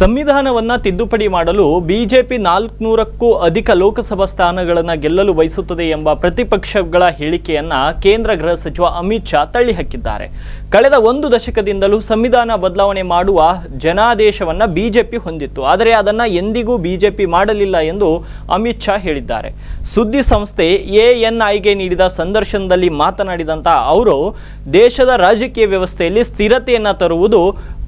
ಸಂವಿಧಾನವನ್ನ ತಿದ್ದುಪಡಿ ಮಾಡಲು ಬಿಜೆಪಿ ನಾಲ್ಕುನೂರಕ್ಕೂ ಅಧಿಕ ಲೋಕಸಭಾ ಸ್ಥಾನಗಳನ್ನು ಗೆಲ್ಲಲು ಬಯಸುತ್ತದೆ ಎಂಬ ಪ್ರತಿಪಕ್ಷಗಳ ಹೇಳಿಕೆಯನ್ನು ಕೇಂದ್ರ ಗೃಹ ಸಚಿವ ಅಮಿತ್ ಶಾ ತಳ್ಳಿಹಾಕಿದ್ದಾರೆ ಕಳೆದ ಒಂದು ದಶಕದಿಂದಲೂ ಸಂವಿಧಾನ ಬದಲಾವಣೆ ಮಾಡುವ ಜನಾದೇಶವನ್ನು ಬಿಜೆಪಿ ಹೊಂದಿತ್ತು. ಆದರೆ ಅದನ್ನು ಎಂದಿಗೂ ಬಿಜೆಪಿ ಮಾಡಲಿಲ್ಲ ಎಂದು ಅಮಿತ್ ಶಾ ಹೇಳಿದ್ದಾರೆ. ಸುದ್ದಿ ಸಂಸ್ಥೆ ಎಎನ್ಐಗೆ ನೀಡಿದ ಸಂದರ್ಶನದಲ್ಲಿ ಮಾತನಾಡಿದಂಥ ಅವರು, ದೇಶದ ರಾಜಕೀಯ ವ್ಯವಸ್ಥೆಯಲ್ಲಿ ಸ್ಥಿರತೆಯನ್ನು ತರುವುದು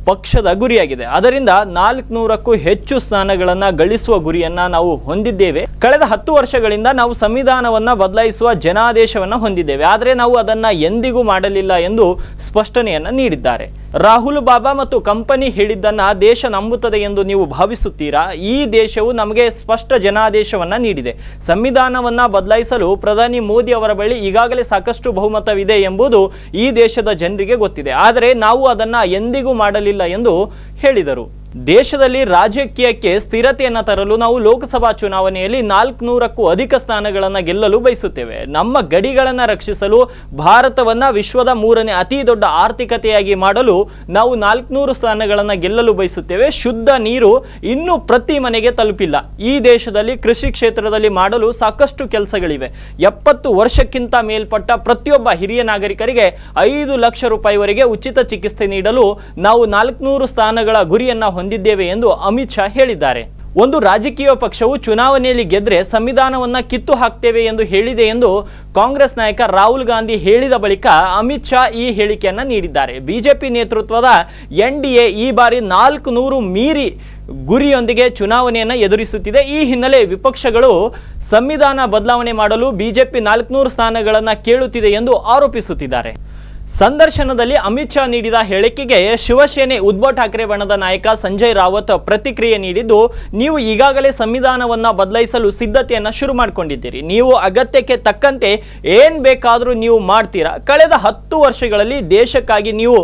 ಪಕ್ಷದ ಗುರಿಯಾಗಿದೆ. ಅದರಿಂದ ನಾಲ್ಕುನೂರಕ್ಕೂ ಹೆಚ್ಚು ಸ್ಥಾನಗಳನ್ನು ಗಳಿಸುವ ಗುರಿಯನ್ನ ನಾವು ಹೊಂದಿದ್ದೇವೆ. ಕಳೆದ ಹತ್ತು ವರ್ಷಗಳಿಂದ ನಾವು ಸಂವಿಧಾನವನ್ನ ಬದಲಾಯಿಸುವ ಜನಾದೇಶವನ್ನ ಹೊಂದಿದ್ದೇವೆ. ಆದರೆ ನಾವು ಅದನ್ನ ಎಂದಿಗೂ ಮಾಡಲಿಲ್ಲ ಎಂದು ಸ್ಪಷ್ಟನೆಯನ್ನ ನೀಡಿದ್ದಾರೆ. ರಾಹುಲ್ ಬಾಬಾ ಮತ್ತು ಕಂಪನಿ ಹೇಳಿದ್ದನ್ನ ದೇಶ ನಂಬುತ್ತದೆ ಎಂದು ನೀವು ಭಾವಿಸುತ್ತೀರಾ? ಈ ದೇಶವು ನಮಗೆ ಸ್ಪಷ್ಟ ಜನಾದೇಶವನ್ನ ನೀಡಿದೆ. ಸಂವಿಧಾನವನ್ನ ಬದಲಾಯಿಸಲು ಪ್ರಧಾನಿ ಮೋದಿ ಅವರ ಬಳಿ ಈಗಾಗಲೇ ಸಾಕಷ್ಟು ಬಹುಮತವಿದೆ ಎಂಬುದು ಈ ದೇಶದ ಜನರಿಗೆ ಗೊತ್ತಿದೆ. ಆದರೆ ನಾವು ಅದನ್ನ ಎಂದಿಗೂ ಮಾಡಲಿಲ್ಲ ಎಂದು ಹೇಳಿದರು. ದೇಶದಲ್ಲಿ ರಾಜಕೀಯಕ್ಕೆ ಸ್ಥಿರತೆಯನ್ನು ತರಲು ನಾವು ಲೋಕಸಭಾ ಚುನಾವಣೆಯಲ್ಲಿ ನಾಲ್ಕುನೂರಕ್ಕೂ ಅಧಿಕ ಸ್ಥಾನಗಳನ್ನು ಗೆಲ್ಲಲು ಬಯಸುತ್ತೇವೆ. ನಮ್ಮ ಗಡಿಗಳನ್ನು ರಕ್ಷಿಸಲು ಭಾರತವನ್ನ ವಿಶ್ವದ ಮೂರನೇ ಅತಿ ದೊಡ್ಡ ಆರ್ಥಿಕತೆಯಾಗಿ ಮಾಡಲು ನಾವು ನಾಲ್ಕುನೂರು ಸ್ಥಾನಗಳನ್ನು ಗೆಲ್ಲಲು ಬಯಸುತ್ತೇವೆ. ಶುದ್ಧ ನೀರು ಇನ್ನೂ ಪ್ರತಿ ಮನೆಗೆ ತಲುಪಿಲ್ಲ. ಈ ದೇಶದಲ್ಲಿ ಕೃಷಿ ಕ್ಷೇತ್ರದಲ್ಲಿ ಮಾಡಲು ಸಾಕಷ್ಟು ಕೆಲಸಗಳಿವೆ. ಎಪ್ಪತ್ತು ವರ್ಷಕ್ಕಿಂತ ಮೇಲ್ಪಟ್ಟ ಪ್ರತಿಯೊಬ್ಬ ಹಿರಿಯ ನಾಗರಿಕರಿಗೆ ಐದು ಲಕ್ಷ ರೂಪಾಯಿವರೆಗೆ ಉಚಿತ ಚಿಕಿತ್ಸೆ ನೀಡಲು ನಾವು ನಾಲ್ಕುನೂರು ಸ್ಥಾನಗಳ ಗುರಿಯನ್ನ ಹೊಂದಿದ್ದೇವೆ ಎಂದು ಅಮಿತ್ ಶಾ ಹೇಳಿದ್ದಾರೆ. ಒಂದು ರಾಜಕೀಯ ಪಕ್ಷವು ಚುನಾವಣೆಯಲ್ಲಿ ಗೆದ್ರೆ ಸಂವಿಧಾನವನ್ನ ಕಿತ್ತು ಹಾಕ್ತೇವೆ ಎಂದು ಹೇಳಿದೆ ಎಂದು ಕಾಂಗ್ರೆಸ್ ನಾಯಕ ರಾಹುಲ್ ಗಾಂಧಿ ಹೇಳಿದ ಬಳಿಕ ಅಮಿತ್ ಶಾ ಈ ಹೇಳಿಕೆಯನ್ನು ನೀಡಿದ್ದಾರೆ. ಬಿಜೆಪಿ ನೇತೃತ್ವದ ಎನ್ ಈ ಬಾರಿ ನಾಲ್ಕು ಮೀರಿ ಗುರಿಯೊಂದಿಗೆ ಚುನಾವಣೆಯನ್ನು ಎದುರಿಸುತ್ತಿದೆ. ಈ ಹಿನ್ನೆಲೆ ವಿಪಕ್ಷಗಳು ಸಂವಿಧಾನ ಬದಲಾವಣೆ ಮಾಡಲು ಬಿಜೆಪಿ ನಾಲ್ಕುನೂರು ಸ್ಥಾನಗಳನ್ನು ಕೇಳುತ್ತಿದೆ ಎಂದು ಆರೋಪಿಸುತ್ತಿದ್ದಾರೆ. ಸಂದರ್ಶನದಲ್ಲಿ ಅಮಿತ್ ಶಾ ನೀಡಿದ ಹೇಳಿಕೆಗೆ ಶಿವಸೇನೆ ಉದ್ಧವ್ ಠಾಕ್ರೆ ಬಣದ ನಾಯಕ ಸಂಜಯ್ ರಾವತ್ ಪ್ರತಿಕ್ರಿಯೆ ನೀಡಿದ್ದು, ನೀವು ಈಗಾಗಲೇ ಸಂವಿಧಾನವನ್ನು ಬದಲಾಯಿಸಲು ಸಿದ್ಧತೆಯನ್ನು ಶುರು ಮಾಡಿಕೊಂಡಿದ್ದೀರಿ. ನೀವು ಅಗತ್ಯಕ್ಕೆ ತಕ್ಕಂತೆ ಏನು ಬೇಕಾದರೂ ನೀವು ಮಾಡ್ತೀರಾ. ಕಳೆದ ಹತ್ತು ವರ್ಷಗಳಲ್ಲಿ ದೇಶಕ್ಕಾಗಿ ನೀವು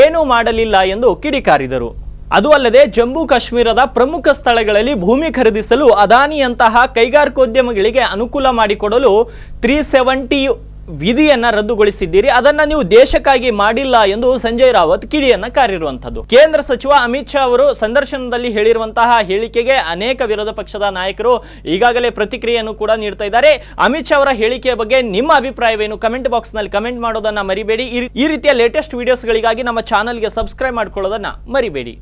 ಏನೂ ಮಾಡಲಿಲ್ಲ ಎಂದು ಕಿಡಿಕಾರಿದರು. ಅದು ಅಲ್ಲದೆ ಜಮ್ಮು ಕಾಶ್ಮೀರದ ಪ್ರಮುಖ ಸ್ಥಳಗಳಲ್ಲಿ ಭೂಮಿ ಖರೀದಿಸಲು ಅದಾನಿಯಂತಹ ಕೈಗಾರಿಕೋದ್ಯಮಗಳಿಗೆ ಅನುಕೂಲ ಮಾಡಿಕೊಡಲು ತ್ರೀ ಸೆವೆಂಟಿ ವಿಧಿಯನ್ನ ರದ್ದುಗೊಳಿಸಿದ್ದೀರಿ, ಅದನ್ನ ನೀವು ದೇಶಕ್ಕಾಗಿ ಮಾಡಿಲ್ಲ ಎಂದು ಸಂಜಯ್ ರಾವತ್ ಕಿಡಿಯನ್ನ ಕಾರಿರುವಂತದ್ದು ಕೇಂದ್ರ ಸಚಿವ ಅಮಿತ್ ಶಾ ಅವರು ಸಂದರ್ಶನದಲ್ಲಿ ಹೇಳಿರುವಂತಹ ಹೇಳಿಕೆಗೆ ಅನೇಕ ವಿರೋಧ ಪಕ್ಷದ ನಾಯಕರು ಈಗಾಗಲೇ ಪ್ರತಿಕ್ರಿಯೆಯನ್ನು ಕೂಡ ನೀಡ್ತಾ ಇದ್ದಾರೆ. ಅಮಿತ್ ಶಾ ಅವರ ಹೇಳಿಕೆಯ ಬಗ್ಗೆ ನಿಮ್ಮ ಅಭಿಪ್ರಾಯವೇನು? ಕಮೆಂಟ್ ಬಾಕ್ಸ್ನಲ್ಲಿ ಕಮೆಂಟ್ ಮಾಡೋದನ್ನ ಮರಿಬೇಡಿ. ಈ- ರೀತಿಯ ಲೇಟೆಸ್ಟ್ ವಿಡಿಯೋಸ್ಗಳಿಗಾಗಿ ನಮ್ಮ ಚಾನಲ್ಗೆ ಸಬ್ಸ್ಕ್ರೈಬ್ ಮಾಡ್ಕೊಳ್ಳೋದನ್ನ ಮರಿಬೇಡಿ.